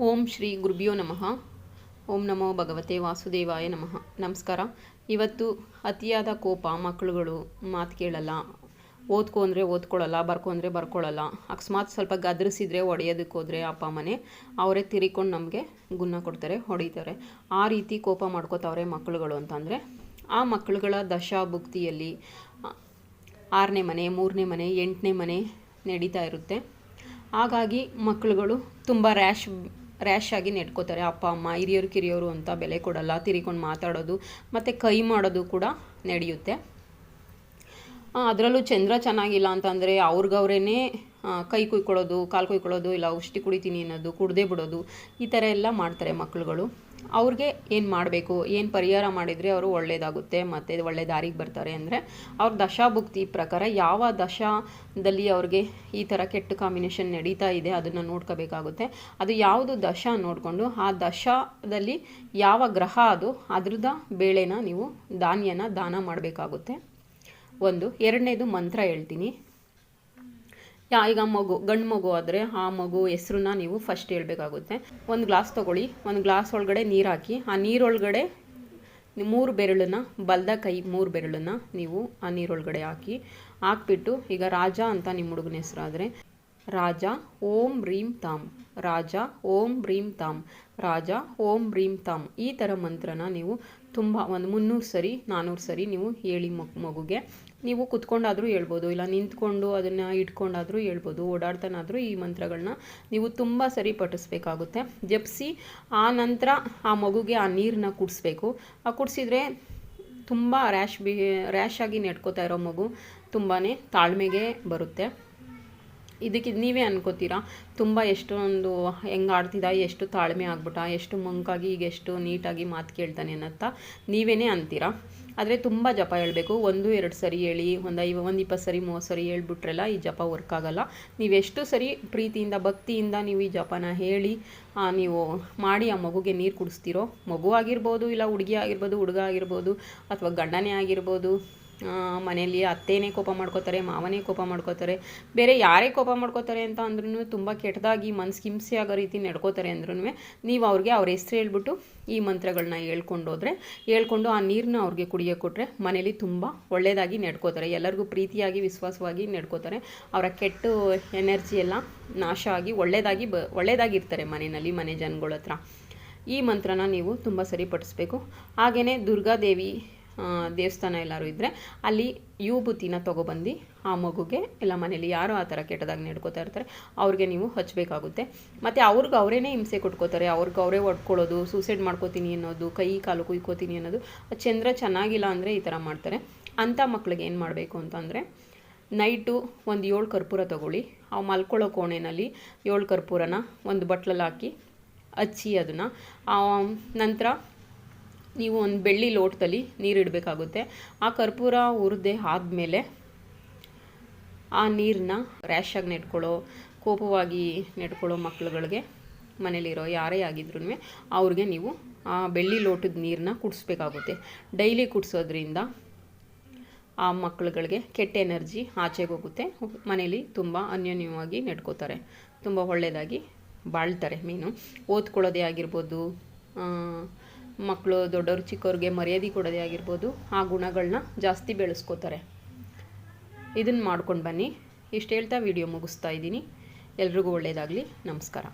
ಓಂ ಶ್ರೀ ಗುರುಭ್ಯೋ ನಮಃ. ಓಂ ನಮೋ ಭಗವತೆ ವಾಸುದೇವಾಯ ನಮಃ. ನಮಸ್ಕಾರ. ಇವತ್ತು ಅತಿಯಾದ ಕೋಪ, ಮಕ್ಕಳುಗಳು ಮಾತು ಕೇಳಲ್ಲ. ಓದ್ಕೊ ಅಂದರೆ ಓದ್ಕೊಳ್ಳಲ್ಲ, ಬರ್ಕೊ ಅಂದರೆ ಬರ್ಕೊಳ್ಳಲ್ಲ. ಅಕಸ್ಮಾತ್ ಸ್ವಲ್ಪ ಗದರಿಸಿದ್ರೆ ಹೊಡೆಯೋದಕ್ಕೆ ಹೋದರೆ ಅಪ್ಪ ಮನೆ ಅವರೇ ತಿರಿಕೊಂಡು ನಮಗೆ ಗುನ್ನ ಕೊಡ್ತಾರೆ, ಹೊಡಿತಾರೆ. ಆ ರೀತಿ ಕೋಪ ಮಾಡ್ಕೋತಾವ್ರೆ ಮಕ್ಕಳುಗಳು ಅಂತಂದರೆ, ಆ ಮಕ್ಕಳುಗಳ ದಶಾ ಭುಕ್ತಿಯಲ್ಲಿ ಆರನೇ ಮನೆ, ಮೂರನೇ ಮನೆ, ಎಂಟನೇ ಮನೆ ನಡೀತಾ ಇರುತ್ತೆ. ಹಾಗಾಗಿ ಮಕ್ಕಳುಗಳು ತುಂಬ ರ್ಯಾಶ್ ರ್ಯಾಶ್ ಆಗಿ ನೆಡ್ಕೋತಾರೆ. ಅಪ್ಪ, ಅಮ್ಮ, ಹಿರಿಯರು, ಕಿರಿಯೋರು ಅಂತ ಬೆಲೆ ಕೊಡಲ್ಲ ತಿರಿಕೊಂಡು ಮಾತಾಡೋದು, ಮತ್ತು ಕೈ ಮಾಡೋದು ಕೂಡ ನಡೆಯುತ್ತೆ. ಅದರಲ್ಲೂ ಚಂದ್ರ ಚೆನ್ನಾಗಿಲ್ಲ ಅಂತಂದರೆ ಅವ್ರಿಗವ್ರೇ ಕೈ ಕುಯ್ಕೊಳ್ಳೋದು, ಕಾಲು ಕುಯ್ಕೊಳ್ಳೋದು, ಇಲ್ಲ ಔಷಧಿ ಕುಡಿತೀನಿ ಅನ್ನೋದು, ಕುಡ್ದೇ ಬಿಡೋದು, ಈ ಥರ ಎಲ್ಲ ಮಾಡ್ತಾರೆ ಮಕ್ಕಳುಗಳು ಅವ್ರಿಗೆ ಏನು ಮಾಡಬೇಕು, ಏನು ಪರಿಹಾರ ಮಾಡಿದರೆ ಅವರು ಒಳ್ಳೆಯದಾಗುತ್ತೆ ಮತ್ತು ಒಳ್ಳೆ ದಾರಿಗೆ ಬರ್ತಾರೆ ಅಂದರೆ ಅವ್ರ ದಶಾಭುಕ್ತಿ ಪ್ರಕಾರ ಯಾವ ದಶಾದಲ್ಲಿ ಅವ್ರಿಗೆ ಈ ಥರ ಕೆಟ್ಟ ಕಾಂಬಿನೇಷನ್ ನಡೀತಾ ಇದೆ ಅದನ್ನು ನೋಡ್ಕೋಬೇಕಾಗುತ್ತೆ. ಅದು ಯಾವುದು ದಶ ನೋಡಿಕೊಂಡು, ಆ ದಶಾದಲ್ಲಿ ಯಾವ ಗ್ರಹ ಅದು, ಅದ್ರದ ಬೇಳೆನ ನೀವು ಧಾನ್ಯನ ದಾನ ಮಾಡಬೇಕಾಗುತ್ತೆ. ಒಂದು, ಎರಡನೇದು ಮಂತ್ರ ಹೇಳ್ತೀನಿ. ಯಾ, ಈಗ ಮಗು, ಗಂಡು ಮಗು ಆದರೆ ಆ ಮಗು ಹೆಸ್ರನ್ನ ನೀವು ಫಸ್ಟ್ ಹೇಳಬೇಕಾಗುತ್ತೆ. ಒಂದು ಗ್ಲಾಸ್ ತೊಗೊಳ್ಳಿ, ಒಂದು ಗ್ಲಾಸ್ ಒಳಗಡೆ ನೀರು ಹಾಕಿ, ಆ ನೀರೊಳಗಡೆ ಮೂರು ಬೆರಳನ್ನ, ಬಲ್ದ ಕೈ ಮೂರು ಬೆರಳನ್ನ ನೀವು ಆ ನೀರೊಳಗಡೆ ಹಾಕಿ, ಹಾಕ್ಬಿಟ್ಟು ಈಗ ರಾಜ ಅಂತ ನಿಮ್ಮ ಹುಡುಗನ ಹೆಸರಾದರೆ, ರಾಜ ಓಂ ರೀಂ ತಾಮ್ ರಾಜ ಓಂ ರೀಂ ತಾಮ್ ರಾಜ ಓಂ ರೀಂ ತಾಮ್ ಈ ಥರ ಮಂತ್ರನ ನೀವು ತುಂಬ ಒಂದು ಮುನ್ನೂರು ಸರಿ ನಾನ್ನೂರು ಸರಿ ನೀವು ಹೇಳಿ ಮಗ್ ಮಗುಗೆ ನೀವು ಕುತ್ಕೊಂಡಾದರೂ ಹೇಳ್ಬೋದು, ಇಲ್ಲ ನಿಂತ್ಕೊಂಡು ಅದನ್ನು ಇಟ್ಕೊಂಡಾದರೂ ಹೇಳ್ಬೋದು, ಓಡಾಡ್ತಾನಾದರೂ ಈ ಮಂತ್ರಗಳನ್ನ ನೀವು ತುಂಬ ಸರಿ ಪಠಿಸ್ಬೇಕಾಗುತ್ತೆ. ಜಪಿಸಿ ಆ ನಂತರ ಆ ಮಗುಗೆ ಆ ನೀರನ್ನ ಕುಡಿಸ್ಬೇಕು. ಆ ಕುಡಿಸಿದ್ರೆ ತುಂಬ ರ್ಯಾಶ್ ಬಿ ರ್ಯಾಶ್ ಆಗಿ ನೆಡ್ಕೋತಾ ಇರೋ ಮಗು ತುಂಬಾ ತಾಳ್ಮೆಗೆ ಬರುತ್ತೆ. ಇದಕ್ಕೆ ನೀವೇ ಅನ್ಕೋತೀರಾ, ತುಂಬ ಎಷ್ಟೊಂದು ಹೆಂಗೆ ಆಡ್ತಿದ್ದ ಎಷ್ಟು ತಾಳ್ಮೆ ಆಗ್ಬಿಟ್ಟ ಎಷ್ಟು ಮಂಕಾಗಿ, ಈಗ ಎಷ್ಟು ನೀಟಾಗಿ ಮಾತು ಕೇಳ್ತಾನೆ ಅನ್ನತ್ತ ನೀವೇ ಅಂತೀರಾ? ಆದರೆ ತುಂಬ ಜಪ ಹೇಳಬೇಕು. ಒಂದು, ಎರಡು ಸರಿ ಹೇಳಿ, ಒಂದು ಐವ ಒಂದು ಇಪ್ಪತ್ತು ಸರಿ, ಮೂವತ್ತು ಸರಿ ಹೇಳ್ಬಿಟ್ರೆಲ್ಲ ಈ ಜಪ ವರ್ಕ್ ಆಗಲ್ಲ. ನೀವೆಷ್ಟು ಸರಿ ಪ್ರೀತಿಯಿಂದ, ಭಕ್ತಿಯಿಂದ ನೀವು ಈ ಜಪನ ಹೇಳಿ ನೀವು ಮಾಡಿ ಆ ಮಗುಗೆ ನೀರು ಕುಡಿಸ್ತೀರೋ, ಮಗು ಆಗಿರ್ಬೋದು, ಇಲ್ಲ ಹುಡುಗಿ ಆಗಿರ್ಬೋದು, ಹುಡುಗ ಆಗಿರ್ಬೋದು, ಅಥವಾ ಗಂಡನೇ ಆಗಿರ್ಬೋದು ಮನೆಯಲ್ಲಿ ಅತ್ತೆನೇ ಕೋಪ ಮಾಡ್ಕೋತಾರೆ, ಮಾವನೇ ಕೋಪ ಮಾಡ್ಕೋತಾರೆ, ಬೇರೆ ಯಾರೇ ಕೋಪ ಮಾಡ್ಕೋತಾರೆ ಅಂತ ಅಂದ್ರೂ ತುಂಬ ಕೆಟ್ಟದಾಗಿ ಮನ್ಸು ಹಿಂಸೆ ಆಗೋ ರೀತಿ ನಡ್ಕೋತಾರೆ ಅಂದ್ರೂ ನೀವು ಅವ್ರಿಗೆ ಅವ್ರ ಹೆಸ್ರು ಹೇಳ್ಬಿಟ್ಟು ಈ ಮಂತ್ರಗಳನ್ನ ಹೇಳ್ಕೊಂಡೋದ್ರೆ ಹೇಳ್ಕೊಂಡು ಆ ನೀರನ್ನ ಅವ್ರಿಗೆ ಕುಡಿಯೋಕೆ ಕೊಟ್ಟರೆ ಮನೇಲಿ ತುಂಬ ಒಳ್ಳೆಯದಾಗಿ ನಡ್ಕೋತಾರೆ, ಎಲ್ಲರಿಗೂ ಪ್ರೀತಿಯಾಗಿ, ವಿಶ್ವಾಸವಾಗಿ ನಡ್ಕೋತಾರೆ, ಅವರ ಕೆಟ್ಟ ಎನರ್ಜಿ ಎಲ್ಲ ನಾಶ ಆಗಿ ಒಳ್ಳೆಯದಾಗಿ ಬ ಒಳ್ಳೆಯದಾಗಿರ್ತಾರೆ ಮನೆಯಲ್ಲಿ, ಮನೆ ಜನಗಳ ಹತ್ರ ಈ ಮಂತ್ರನ ನೀವು ತುಂಬ ಸರಿಪಡಿಸ್ಬೇಕು. ಹಾಗೆಯೇ ದುರ್ಗಾದೇವಿ ದೇವಸ್ಥಾನ ಎಲ್ಲರೂ ಇದ್ದರೆ ಅಲ್ಲಿ ಯೂಬುತಿನ ತೊಗೊಬಂದು ಆ ಮಗುಗೆ ಎಲ್ಲ ಮನೇಲಿ ಯಾರೋ ಆ ಥರ ಕೆಟ್ಟದಾಗಿ ನಡ್ಕೋತಾ ಇರ್ತಾರೆ, ಅವ್ರಿಗೆ ನೀವು ಹಚ್ಚಬೇಕಾಗುತ್ತೆ ಮತ್ತು ಅವ್ರಿಗೆ ಅವರೇ ಹಿಂಸೆ ಕೊಟ್ಕೋತಾರೆ, ಅವ್ರಿಗೆ ಅವರೇ ಒಡ್ಕೊಳ್ಳೋದು ಸೂಸೈಡ್ ಮಾಡ್ಕೋತೀನಿ ಅನ್ನೋದು, ಕೈ ಕಾಲು ಕುಯ್ಕೋತೀನಿ ಅನ್ನೋದು, ಚಂದ್ರ ಚೆನ್ನಾಗಿಲ್ಲ ಅಂದರೆ ಈ ಥರ ಮಾಡ್ತಾರೆ. ಅಂಥ ಮಕ್ಳಿಗೆ ಏನು ಮಾಡಬೇಕು ಅಂತಂದರೆ ನೈಟು ಒಂದು ಏಳು ಕರ್ಪೂರ ತೊಗೊಳ್ಳಿ. ಆ ಮಲ್ಕೊಳ್ಳೋ ಕೋಣೆಯಲ್ಲಿ ಏಳು ಕರ್ಪೂರನ ಒಂದು ಬಟ್ಲಲ್ಲಿ ಹಾಕಿ, ಹಚ್ಚಿ ಅದನ್ನು. ನಂತರ ನೀವು ಒಂದು ಬೆಳ್ಳಿ ಲೋಟದಲ್ಲಿ ನೀರು ಇಡಬೇಕಾಗುತ್ತೆ. ಆ ಕರ್ಪೂರ ಹುರಿದೆ ಆದಮೇಲೆ ಆ ನೀರನ್ನ ರ್ಯಾಶಾಗಿ ನೆಟ್ಕೊಳ್ಳೋ ಕೋಪವಾಗಿ ನೆಟ್ಕೊಳ್ಳೋ ಮಕ್ಳುಗಳಿಗೆ ಮನೇಲಿರೋ ಯಾರೇ ಆಗಿದ್ರೂ ಅವ್ರಿಗೆ ನೀವು ಆ ಬೆಳ್ಳಿ ಲೋಟದ ನೀರನ್ನ ಕುಡಿಸ್ಬೇಕಾಗುತ್ತೆ. ಡೈಲಿ ಕುಡಿಸೋದ್ರಿಂದ ಆ ಮಕ್ಕಳುಗಳಿಗೆ ಕೆಟ್ಟ ಎನರ್ಜಿ ಆಚೆಗೆ ಹೋಗುತ್ತೆ. ಮನೇಲಿ ತುಂಬ ಅನ್ಯೋನ್ಯವಾಗಿ ನೆಟ್ಕೋತಾರೆ ತುಂಬ ಒಳ್ಳೆಯದಾಗಿ ಬಾಳ್ತಾರೆ ಮೀನು. ಓದ್ಕೊಳ್ಳೋದೇ ಆಗಿರ್ಬೋದು ಮಕ್ಕಳು ದೊಡ್ಡವರು ಚಿಕ್ಕವ್ರಿಗೆ ಮರ್ಯಾದೆ ಕೊಡೋದೇ ಆಗಿರ್ಬೋದು, ಆ ಗುಣಗಳನ್ನ ಜಾಸ್ತಿ ಬೆಳೆಸ್ಕೋತಾರೆ. ಇದನ್ನು ಮಾಡ್ಕೊಂಡು ಬನ್ನಿ. ಇಷ್ಟು ಹೇಳ್ತಾ ವಿಡಿಯೋ ಮುಗಿಸ್ತಾ ಇದ್ದೀನಿ. ಎಲ್ರಿಗೂ ಒಳ್ಳೆಯದಾಗಲಿ ನಮಸ್ಕಾರ.